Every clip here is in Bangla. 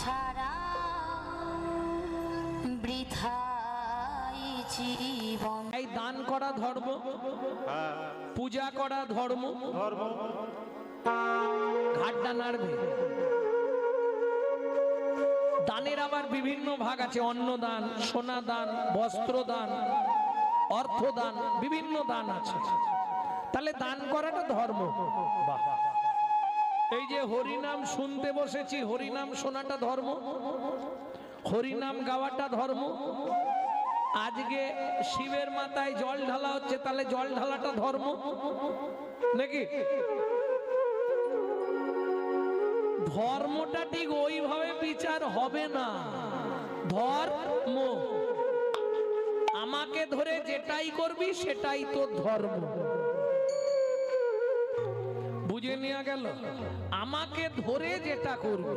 ছাড়া বৃথাই জীবন। এই দান করা ধর্ম পূজা করা ধর্ম ধর্ম। ঘাটটা নাড়বে দানের আবার বিভিন্ন ভাগ আছে অন্ন দান সোনা দান বস্ত্র দান অর্থ দান বিভিন্ন দান আছে। তাহলে দান করাটা ধর্ম। এই যে হরিনাম শুনতে বসেছি, হরিনাম শোনাটা ধর্ম, হরিনাম গাওয়াটা ধর্ম। আজকে শিবের মাথায় জল ঢালা হচ্ছে, তাহলে জল ঢালাটা ধর্ম, নাকি? ধর্মটা ঠিক ওইভাবে বিচার হবে না। ধর্ম, আমাকে ধরে যেটাই করবি সেটাই তো ধর্ম। বুঝে নেওয়া গেল আমাকে ধরে যেটা করবি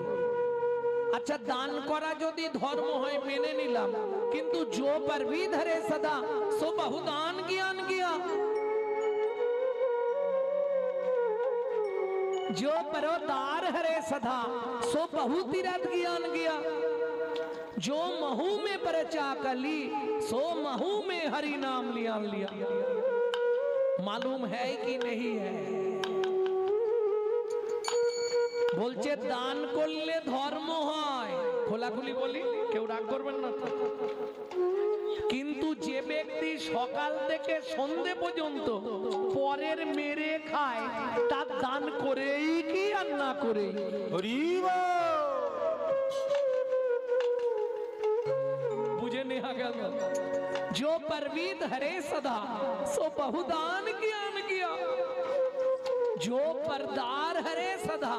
আচ্ছা দান করা যদি ধর্ম হয় মেনে নিলাম কিন্তু জো পারবি ধরে সদা সো বহু দান জ্ঞান গিয়া जो परोदार हरे सदा सो बहु तीरथ ज्ञान गया जो महू में परचा कली सो महू में हरि नाम लिया लिया मालूम है कि नहीं है বলছে দান করলে ধর্ম হয় খোলাখুলি বলি কেউ রাগ করবেন না তো? কিন্তু যে ব্যক্তি সকাল থেকে সন্ধে পর্যন্ত পরের মেরে খায় তার দান করেই কি আর না করেই হরিব বুঝে নেওয়া গেল जो परवीत हरे सदा सो बहुदान ज्ञान किया জো পরদার হরে সদা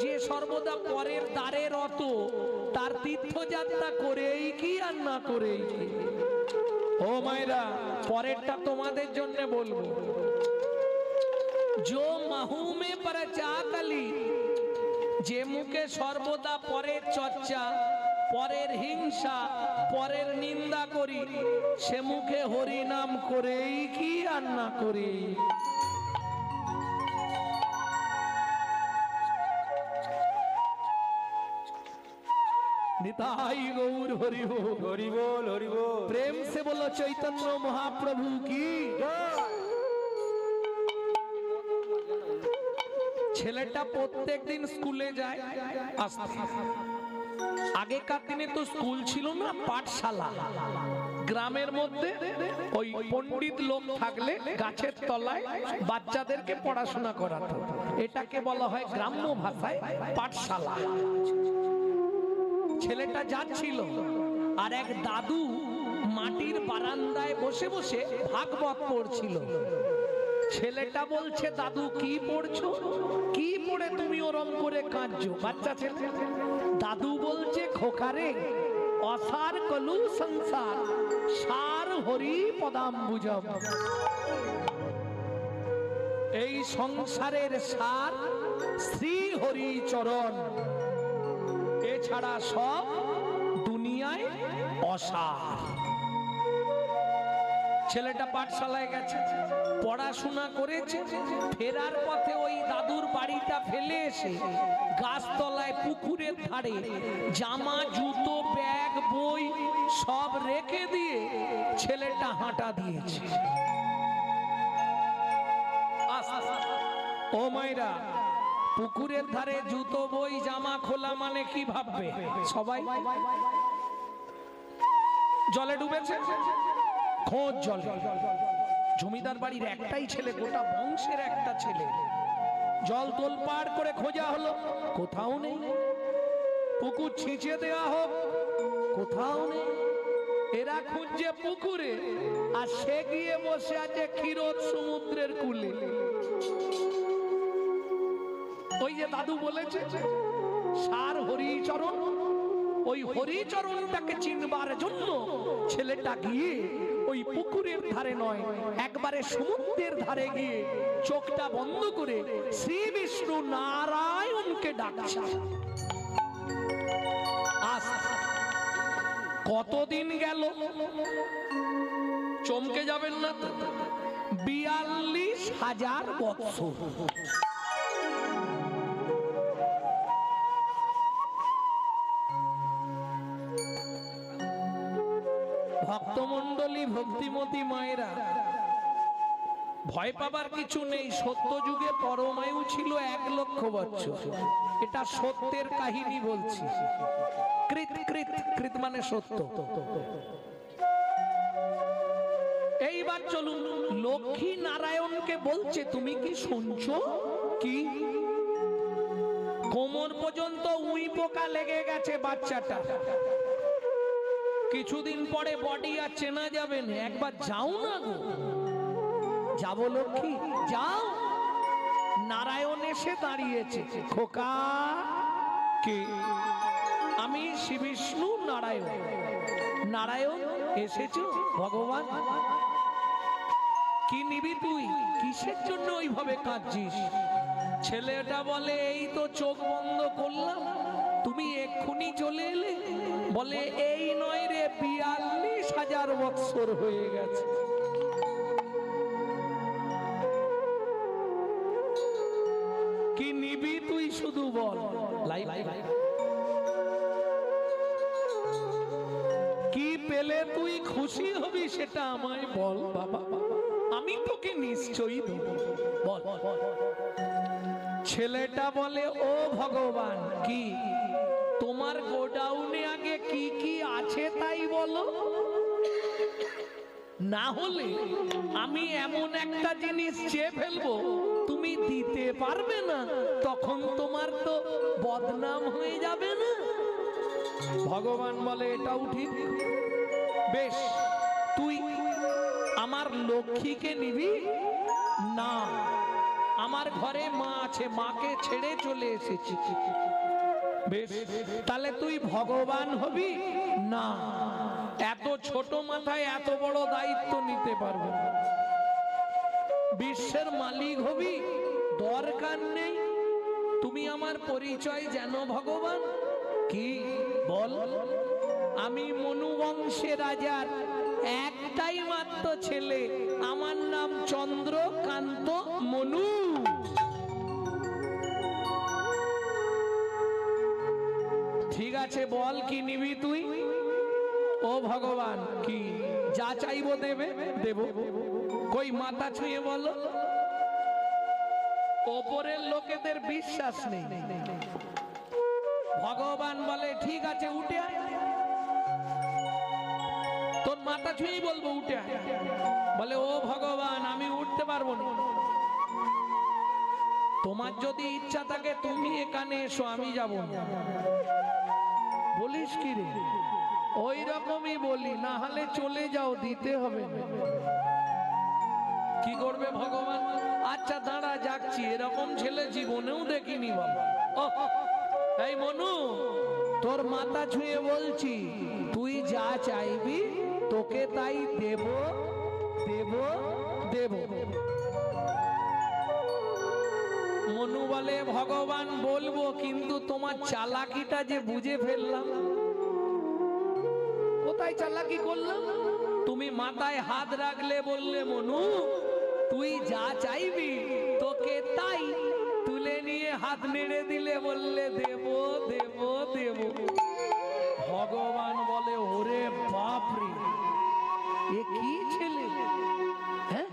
যে সর্বদা পরের দ্বারে রত তার তীর্থযাত্রা করেই কি আর না করেই কি ও মায়েরা পরেরটা তোমাদের জন্য বলব জো মাহুমে পারা চা কালি যে মুখে সর্বদা পরের চর্চা পরের হিংসা পরের নিন্দা করি সে মুখে হরিনাম করেই কি আর না করি নিতাই গৌর হরি বল। হরি বল হরি বল। প্রেম সে বলো চৈতন্য মহাপ্রভু কি? ছেলেটা প্রত্যেক দিন স্কুলে যায়। আগেকার দিনে তো স্কুল ছিল না পাঠশালা। গ্রামের মধ্যে ওই পণ্ডিত লোক থাকলে গাছের তলায় বাচ্চাদেরকে পড়াশোনা করাতো। এটাকে বলা হয় গ্রাম্য ভাষায় পাঠশালা। ছেলেটা যাচ্ছিল আর এক দাদু মাটির বারান্দায় বসে বসে ভাগবত পড়ছিল। ছেলেটা বলছে, দাদু, কি পড়ছো? কি পড়ে তুমি ওরম করে কাঁদছো? বাচ্চা ছেলে। দাদু বলছে, খোকারে, অসার কলু সংসার, সার হরি পদাম বুঝম এই সংসারের সার শ্রী হরি চরণ এছাড়া সব দুনিয়ায় অসার। ছেলেটা পাঠশালায় গেছে, পড়াশোনা করেছে, ফেরার পথে ওই দাদুর বাড়িটা ফেলে এসে গাছতলায় পুকুরের ধারে জামা, জুতো, ব্যাগ, বই সব রেখে দিয়ে ছেলেটা হাঁটা দিয়েছে। ও মাইরা পুকুরের ধারে জুতো, বই, জামা খোলা মানে কি ভাববে? সবাই? জলে ডুবেছে? খোঁজ জলে। জমিদার বাড়ির একটাই ছেলে, গোটা বংশের একটা ছেলে। জল তোল পার করে খোঁজা হলো, কোথাও নেই। পুকুর ছিঁচে দেওয়া হোক, কোথাও নেই। এরা খুঁজছে পুকুরে, আর সে গিয়ে বসে আছে ক্ষীরোদ সমুদ্রের কূলে। ওই যে দাদু বলেছে, সার হরিচরণ, ওই হরিচরণটাকে চিনবার জন্য ছেলেটা গিয়ে ওই পুকুরের ধারে নয়, একবারে সমুদ্রের ধারে গিয়ে চোখটা বন্ধ করে শ্রী বিষ্ণু নারায়ণকে ডাকছে। কতদিন গেল? চমকে যাবেন না? বিয়াল্লিশ হাজার বৎসর। ভক্তমণ্ডলী, ভক্তিমতী মায়েরা, ভয় পাবার কিছু নেই। সত্য যুগে পরমায়ু ছিল এক লক্ষ বছর এটা সত্যের কাহিনী বলছি। কৃত মানে সত্য। এইবার চলুন, লক্ষ্মী নারায়ণকে বলছে, তুমি কি শুনছো? কি? কোমর পর্যন্ত উই পোকা লেগে গেছে বাচ্চাটা। কিছুদিন পরে বডি আর চেনা যাবে না। একবার যাও না গো। যাব লক্ষ্মী, যাও। নারায়ণ এসে দাঁড়িয়েছে। খোকা, কে? আমি শ্রী বিষ্ণু নারায়ণ। নারায়ণ এসেছ, ভগবান। কি নিবি তুই? কিসের জন্য ওইভাবে কাঁদছিস? ছেলেটা বলে, এই তো চোখ বন্ধ করলাম। তুমি এক্ষুনি চলে এলে বলে এই নয় রে বিয়াল্লিশ হাজার বৎসর হয়ে গেছে। কি নিবি তুই শুধু বল কি পেলে তুই খুশি হবি সেটা আমায় বল বাবা। আমি তোকে নিশ্চয়ই দেব। বল। ছেলেটা বলে ও ভগবান কি তোমার গোডাউনে আগে কি কি আছে তাই বলো? না হলে আমি এমন একটা জিনিস চেয়ে ফেলব, তুমি দিতে পারবে না, তখন তোমার তো বদনাম হয়ে যাবে না। ভগবান বলে, এটাও ঠিক। বেশ, তুই আমার লক্ষ্মীকে নিবি? না, আমার ঘরে মা আছে, মাকে ছেড়ে চলে এসেছি। তাহলে তুই ভগবান হবি? না। এত ছোট মাথায় এত বড় দায়িত্ব নিতে পারব। বিশ্বের মালিক হবি? দরকার নেই। তুমি আমার পরিচয় যেন ভগবান। কি? বল। আমি মনু বংশে রাজার একটাই মাত্র ছেলে। আমার নাম চন্দ্রকান্ত মনু। আছে বল, কি নিবি তুই? ও ভগবান, কি? যা চাইব দেবে, দেব। কই মাথা ছুঁয়ে বলো। ওপরের লোকেদের বিশ্বাস নেই। ভগবান বলে, ঠিক আছে, উঠে তোর মাথা ছুঁয়েই বলব, উঠে আয়। বলে, ও ভগবান, আমি উঠতে পারব না। তোমার যদি ইচ্ছা থাকে, তুমি এখানে এসো, আমি যাব বলিস কি রে? ওই রকমই বলি, না হলে চলে যাও, দিতে হবে। কি করবে ভগবান? আচ্ছা দাঁড়া, যাচ্ছি। এরকম ছেলে জীবনেও দেখিনি বাবা। এই মনু, তোর মাথা ছুঁয়ে বলছি, তুই যা চাইবি, তোকে তাই দেব দেব দেব। বলে, ভগবান, বলব, কিন্তু তোমার চালাকিটা যে বুঝে ফেললাম। কোথায় চালাকি করলাম? তুমি মাথায় হাত রাখলে, বললে মনু, তুই যা চাইবি, তোকে তাই তুলে নিয়ে হাত নেড়ে দিলে, বললে, দেব দেব দেব। ভগবান বলে, ওরে বাপরে, এ কি ছেলে? হ্যাঁ?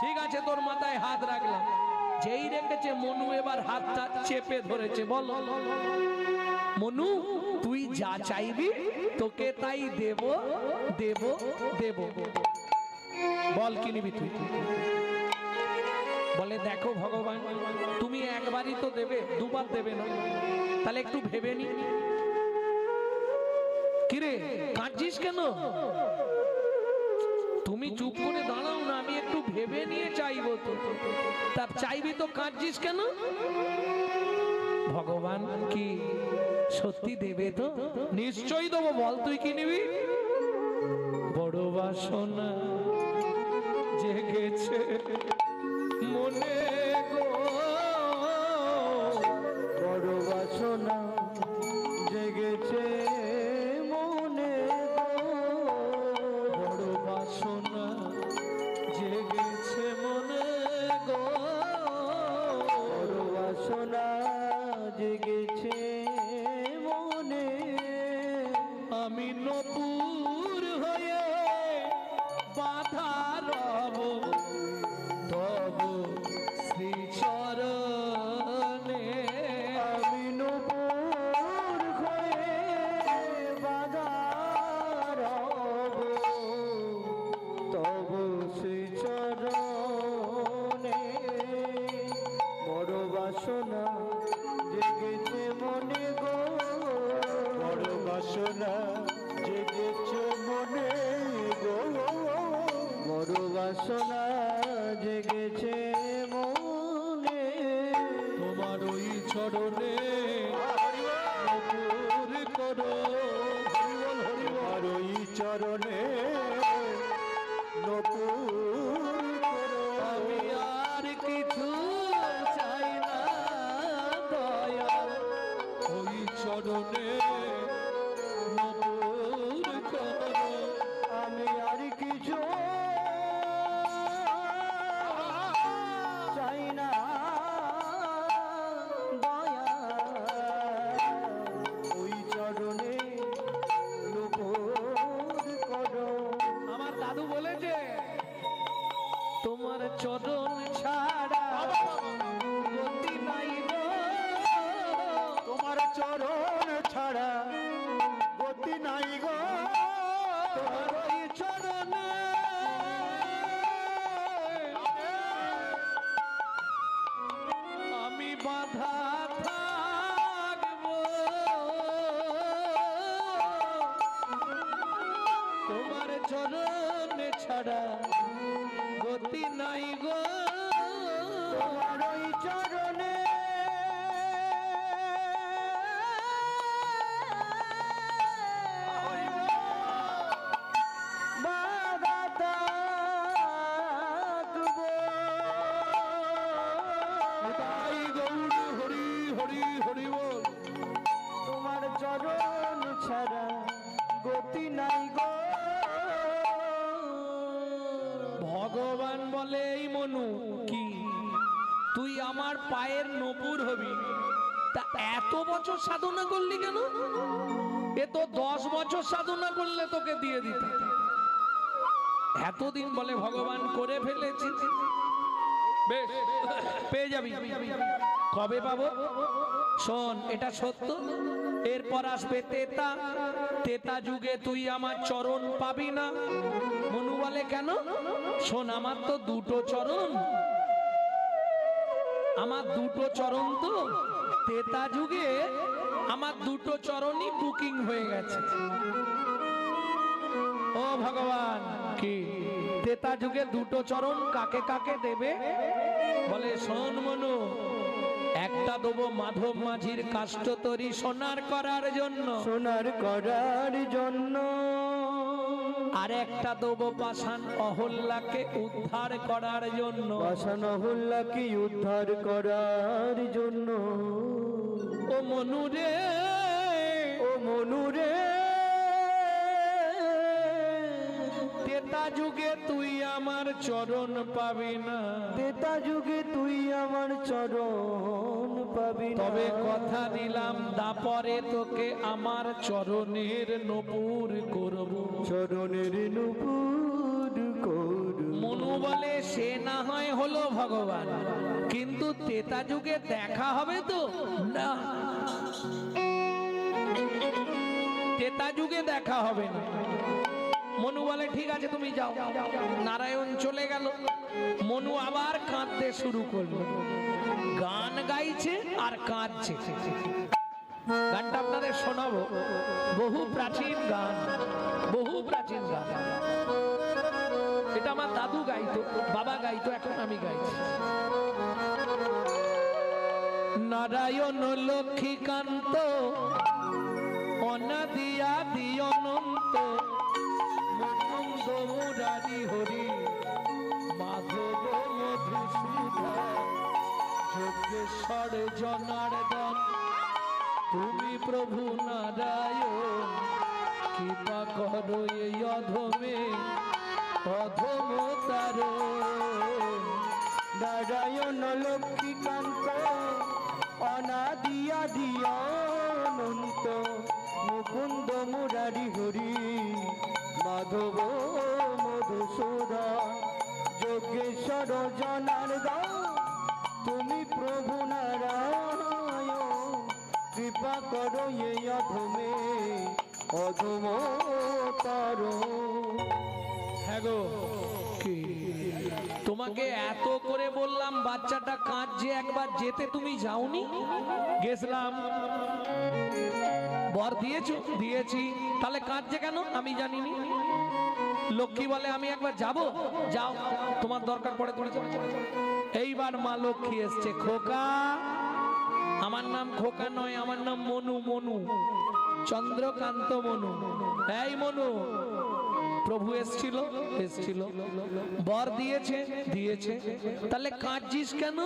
ঠিক আছে, তোর মাথায় হাত রাখলাম। যেই রেখেছে মনু, এবার হাতটা চেপে ধরেছে, বল। মনু, তুই যা চাইবি, তোকে তাই দেব দেব দেব। বল, কি নিবি তুই? বলে, দেখো ভগবান, তুমি একবারই তো দেবে, দুবার দেবে না। তাহলে একটু ভেবে নি। কিরে, কাঁদছিস কেন? তুমি চুপ করে দাঁড়াও না, আমি একটু ভেবে নিয়ে চাইব তো। তা চাইবি তো কাঁদছিস কেন? ভগবান কি সত্যি দেবে তো? নিশ্চয়ই দেবো, বল তুই কি নিবি? বড় বাসনা জেগেছে মনে। চরণ ছাড়া গতি নাই গো। সাধনা করলি কেন? এ তো দশ বছর সাধনা করলে তোকে দিয়ে দিত এতদিন বলে ভগবান করে ফেলেছি। বেশ, পেয়ে যাবি। কবে পাবো? শোন, এটা সত্য। এরপর আসবে তেতা। তেতা যুগে তুই আমার চরণ পাবি না। মনু বলে, কেন? শোন, আমার তো দুটো চরণ। আমার দুটো চরণ তো তেতা যুগে আমার দুটো চরণই বুকিং হয়ে গেছে। ও ভগবান কি? তেতা যুগে দুটো চরণ কাকে কাকে দেবে? বলে শোন মনু একটা দেবো মাধব মাঝির কাষ্টতরি সোনার করার জন্য। সোনার করার জন্য। আর একটা দেব পাষাণ অহল্লাকে উদ্ধার করার জন্য। বাসনহুল্লাকে উদ্ধার করার জন্য। ও মনুরে ও মনুরে তেতা যুগে তুই আমার চরণ পাবি না। তেতা যুগে তুই আমার চরণ পাবি। তবে কথা দিলাম দাপরে তোকে আমার চরণের নপুর করব। চরণের নুপুর কর মনু বলে সে না হয় হলো ভগবান। কিন্তু তেতা যুগে দেখা হবে তো? না। তেতা যুগে দেখা হবে না। মনু বলে, ঠিক আছে, তুমি যাও। নারায়ণ চলে গেল। মনু আবার কাঁদতে শুরু করল। গান গাইছে আর কাঁদছে। গানটা আপনাদের শোনাবো। বহু প্রাচীন গান, বহু প্রাচীন গান। এটা আমার দাদু গাইতো, বাবা গাইতো, এখন আমি গাইছি। নারায়ণ লক্ষ্মীকান্ত অনাদিয়া দিয়নন্ত মুকুন্দ মুরারি হরি, মাধব মধুসূদন, যোগেশ্বর জনার্দন, তুমি প্রভু নারায়ণ, কৃপা করো এই অধমে, অধম তারো নারায়ণ লক্ষ্মীকান্ত, অনাদিয়া দিয়নন্ত বাচ্চাটা কাঁদছে, একবার যেতে তুমি যাওনি? গেছিলাম। বর, দিয়েছ? দিয়েছি। তাহলে কাঁদছে কেন? আমি জানিনি। লক্ষ্মী বলে, আমি একবার যাব? যাও। তোমার দরকার পড়ে তুমি এইবার মা লক্ষ্মী এসছে। খোকা, আমার নাম খোকা নয়, আমার নাম মনু মনু। চন্দ্রকান্ত মনু। এই মনু প্রভু এসছিল এসছিল। বর দিয়েছে দিয়েছে। তাহলে কাঁদছিস কেন?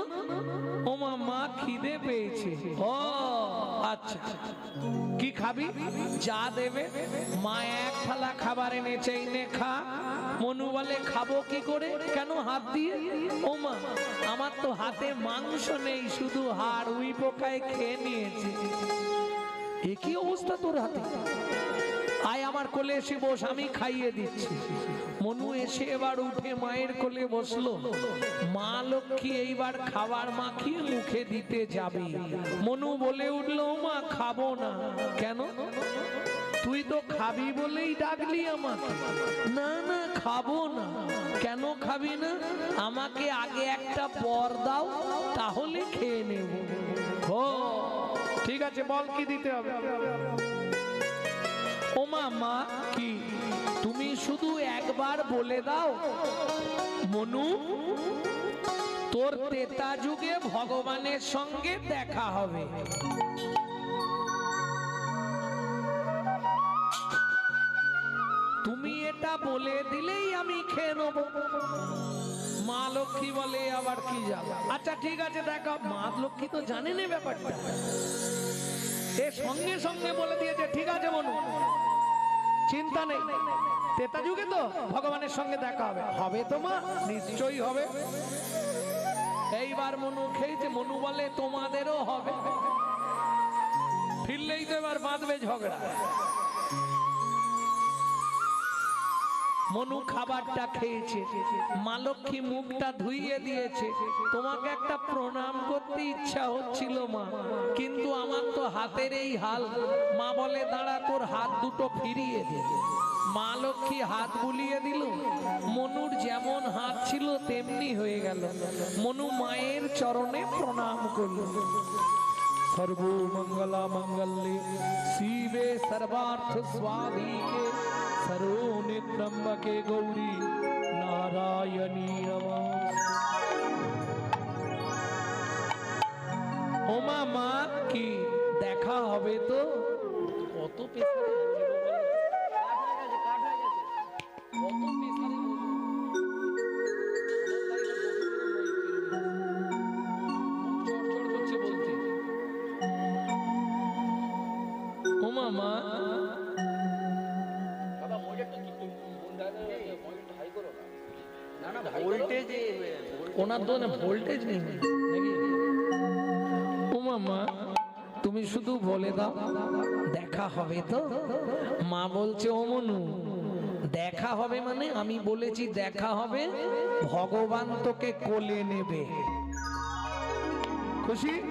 ও মা খিদে পেয়েছে। ও আচ্ছা। কি খাবি? যা দেবে। মা এক থালা খাবার এনেছে এই নে খা। মনু বলে, খাব কি করে? কেন হাত দিয়ে? ও মা, আমার তো হাতে মাংস নেই, শুধু হাড় উই পোকায় খেয়ে নিয়েছে। এ কি অবস্থা তোর হাতে? আয় আমার কোলে এসে বস, আমি খাইয়ে দিচ্ছি। মনু এসে এবার উঠে মায়ের কোলে বসল। মা লক্ষ্মী এইবার খাবার মাখিয়ে মুখে দিতে যাবে। মনু বলে উঠল, মা, খাব না। কেন? তুই তো খাবি বলেই ডাকলি আমাকে। না না, খাব না। কেন খাবি না? আমাকে আগে একটা পর দাও, তাহলে খেয়ে নেব। ঠিক আছে, বল কি দিতে হবে? ওমা মা কি? তুমি শুধু একবার বলে দাও, মনু? তোর তেতা যুগে ভগবানের সঙ্গে দেখা হবে। তুমি এটা বলে দিলেই আমি খেয়ে নেব। মা লক্ষ্মী বলে, আবার কি যাবে? আচ্ছা ঠিক আছে, দেখো, মা লক্ষ্মী তো জানেন ব্যাপারটা। এ সঙ্গে সঙ্গে বলে দিয়েছে, ঠিক আছে, মনু? চিন্তা নেই। তেতা যুগে তো ভগবানের সঙ্গে দেখা হবে। হবে তো মা, নিশ্চয়ই হবে। এইবার মনু খেয়েছে, মনু বলে তোমাদেরও হবে। ফিরলেই তো এবার বাঁধবে ঝগড়া। মনু খাবারটা খেয়েছে। মা লক্ষ্মী মুখটা ধুইয়ে দিয়েছে। তোমাকে একটা প্রণাম করতে ইচ্ছা হচ্ছিল মা, কিন্তু আমার তো হাতের এই হাল। মা বলে, দাঁড়া, তোর হাত দুটো ফিরিয়ে দে। মা লক্ষ্মী হাত বুলিয়ে দিল। মনুর যেমন হাত ছিল তেমনি হয়ে গেল। মনু মায়ের চরণে প্রণাম করল। সর্বমঙ্গলা মঙ্গলে শিবে সর্বার্থ স্বাধীকে সর্বনে गौरी নারায়ণী ওমা মা কি দেখা হবে তো কত পেছারে ভোল্টেজ নেই। ও মামা, তুমি শুধু বলে দাও, দেখা হবে তো? মা বলছে, ও মনু, দেখা হবে মানে আমি বলেছি দেখা হবে, ভগবান তোকে কোলে নেবে। খুশি?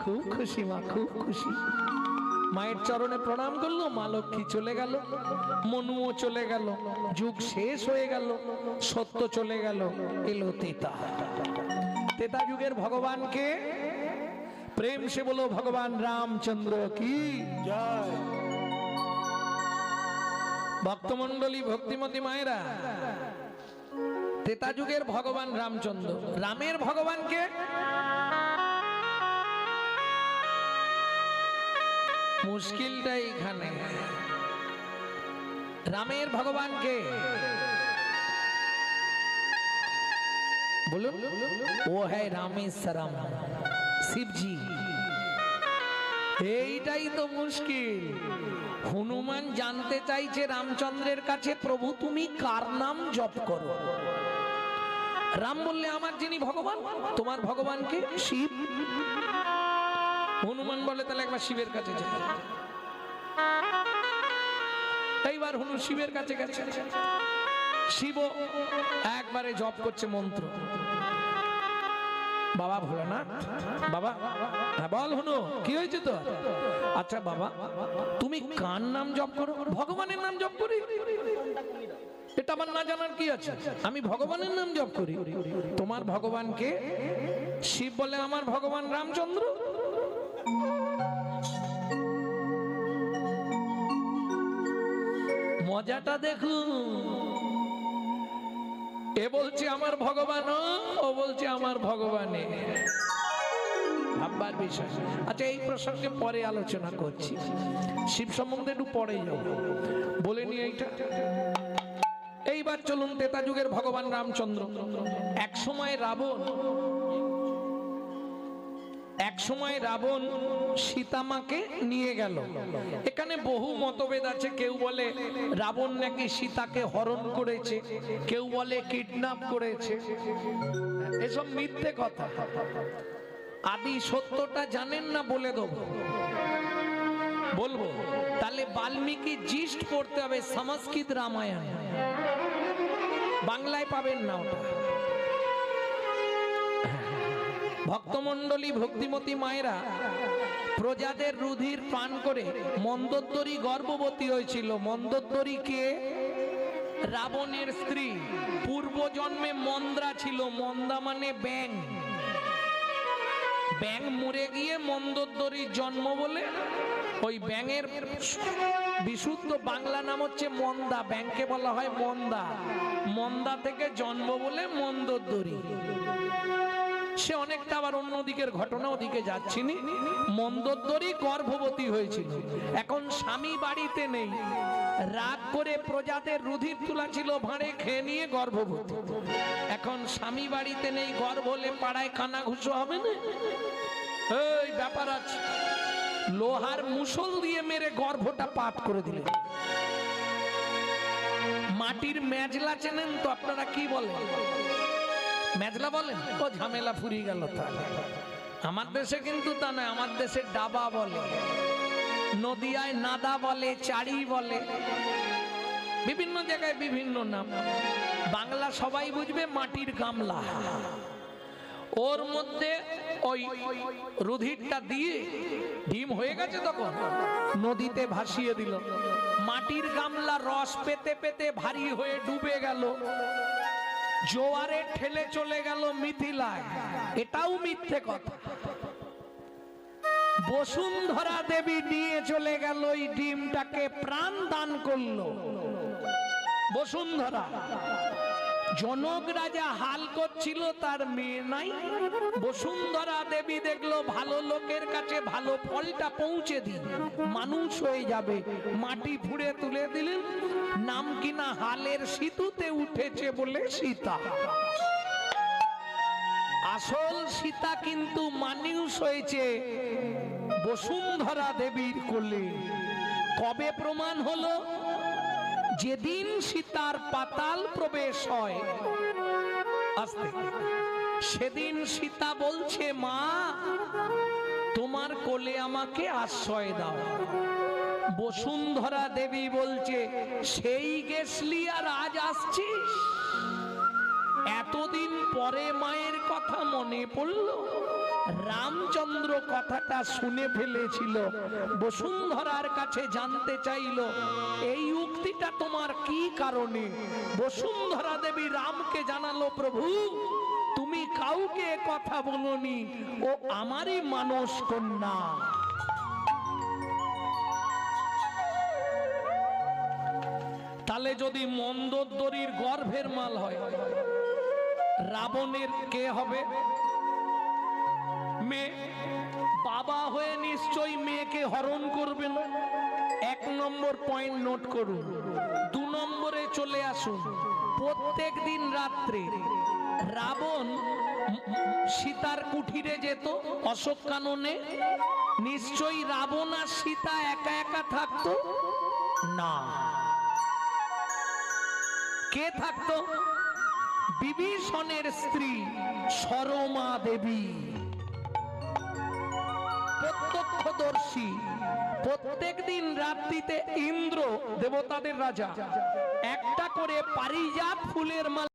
খুব খুশি মা, খুব খুশি। মায়ের চরণে প্রণাম করল মা লক্ষ্মী চলে গেল মনুও চলে গেল যুগ শেষ হয়ে গেল সত্য চলে গেল এলো তেতা। তেতা যুগের ভগবানকে প্রেম সে বলো ভগবান রামচন্দ্র কি? জয়। ভক্তমন্ডলী ভক্তিমতী মায়েরা তেতা যুগের ভগবান রামচন্দ্র। রামের ভগবানকে মুশকিলটা এইখানে রামের ভগবানকে। বলুন। ও হ্যায় রামেশ্বরম। শিবজি। এইটাই তো মুশকিল। হনুমান জানতে চাইছে রামচন্দ্রের কাছে, প্রভু, তুমি কার নাম জপ করো? রাম বললে, আমার যিনি ভগবান, তোমার ভগবানকে শিব। হনুমান বলে, তাহলে একবার শিবের কাছে যাই। এইবার হনু শিবের কাছে গেছে। শিব একবারে জপ করছে মন্ত্র। বাবা ভোলানাথ, বাবা হ্যাঁ বল হনু, কি হয়েছে তো আচ্ছা বাবা, তুমি কার নাম জপ করো? ভগবানের নাম জপ করি? এটা আমার না জানার কি আছে? আমি ভগবানের নাম জপ করি। তোমার ভগবানকে শিব বলে আমার ভগবান রামচন্দ্র? মজাটা দেখুন। এ বলছে আমার ভগবান, ও বলছে আমার ভগবানে। ভাববার বিষয়। আচ্ছা এই প্রসঙ্গে পরে আলোচনা করছি। শিব সম্বন্ধে একটু পরে যাব। বলে নিয়ে এইটা। এইবার চলুন, তেতা যুগের ভগবান রামচন্দ্র। এক সময় রাবণ সময় রাবণ সীতামাকে নিয়ে গেল। এখানে বহু মতভেদ আছে। কেউ বলে রাবণ নাকি সীতাকে হরণ করেছে। কেউ বলে কিডন্যাপ করেছে। এসব মিথ্যে কথা। আদি সত্যটা জানেন না বলে দেবো। বলব, তাহলে বাল্মীকি জিস্ট পড়তে হবে সংস্কৃত রামায়ণ। বাংলায় পাবেন না ওটা। ভক্তমণ্ডলী ভক্তিমতী মায়েরা প্রজাদের রুধির পান করে মন্দোত্তরী গর্ভবতী হয়েছিল। মন্দোত্তরী কে? রাবণের স্ত্রী। পূর্ব জন্মে মন্দ্রা ছিল। মন্দা মানে ব্যাং ব্যাং মরে গিয়ে মন্দোত্তরীর জন্ম বলে ওই ব্যাঙের বিশুদ্ধ বাংলা নাম হচ্ছে মন্দা। ব্যাংকে বলা হয় মন্দা। মন্দা থেকে জন্ম বলে মন্দোদ্দরী সে অনেকটা আবার অন্য দিকের ঘটনা ওদিকে যাচ্ছিনি। মন্দোদ্দরী গর্ভবতী হয়েছিল। এখন স্বামী বাড়িতে নেই। রাগ করে প্রজাদের রুধির তুলা ছিল ভাঁড়ে খেয়ে নিয়ে গর্ভবতী। এখন স্বামী বাড়িতে নেই, গর্ভ হলে পাড়ায় কানা ঘুষো হবে না? এই ব্যাপার আছে। লোহার মুসল দিয়ে মেরে গর্ভটা পাপ করে দিলেন। মাটির মেজলা চেনেন তো আপনারা কি বলেন? মেজলা বলেন ও ঝামেলা ফুরিয়ে গেল তাহলে আমার দেশে কিন্তু তা নয় আমার দেশে ডাবা বলে নদিয়ায় নাদা বলে চারি বলে বিভিন্ন জায়গায় বিভিন্ন নাম। বাংলা সবাই বুঝবে মাটির গামলা। ওর মধ্যে ওই রুধিরটা দিয়ে ডিম হয়ে গেছে তখন নদীতে ভাসিয়ে দিল। মাটির গামলা রস পেতে পেতে ভারী হয়ে ডুবে গেল। জোয়ারে ঠেলে চলে গেল মিথিলায়। এটাও মিথ্যে কথা। বসুন্ধরা দেবী নিয়ে চলে গেল ওই ডিমটাকে প্রাণ দান করল। বসুন্ধরা জনক রাজা হাল করছিল, তার মেয়ে নাই। বসুন্ধরা দেবী দেখল, ভালো লোকের কাছে ভালো ফলটা পৌঁছে দিন মানুষ হয়ে যাবে, মাটি ফুড়ে তুলে দিলেন। নাম কিনা হালের সিতুতে উঠেছে বলে সীতা। আসল সীতা কিন্তু মানুষ হয়েছে বসুন্ধরা দেবীর কোলে। কবে প্রমাণ হলো? যেদিন সীতার পাতাল প্রবেশ হয় সেদিন সীতা বলছে, মা, তোমার কোলে আমাকে আশ্রয় দাও। বসুন্ধরা দেবী বলছে, সেই গেছলি আর আজ আসছিস? এতদিন পরে মায়ের কথা মনে পড়ল। রামচন্দ্র কথাটা শুনে ফেলেছিল, বসুন্ধরার কাছে জানতে চাইল, এই উক্তিটা তোমার কি কারণে? বসুন্ধরা দেবী রামকে জানালো, প্রভু, তুমি কাউকে কথা বলনি, ও আমারই মানুষ কন্যা। তাহলে যদি মন্দোদরীর গর্ভের মাল হয়, রাবণের কে হবে? মেয়ে বাবা হয়ে নিশ্চয়ই মেয়েকে হরণ করবেন। এক নম্বর পয়েন্ট নোট করুন। দু নম্বরে চলে আসুন। প্রত্যেক দিন রাত্রে রাবণ সীতার কুঠিরে যেত, অশোক কাননে। নিশ্চয়ই রাবণ আর সীতা একা একা থাকতো? না। কে থাকতো? বিভীষণের স্ত্রী সরমা দেবী। প্রত্যক্ষদর্শী প্রত্যেক দিন রাত্রিতে ইন্দ্র দেবতাদের রাজা। একটা করে পারিজাত ফুলের মালা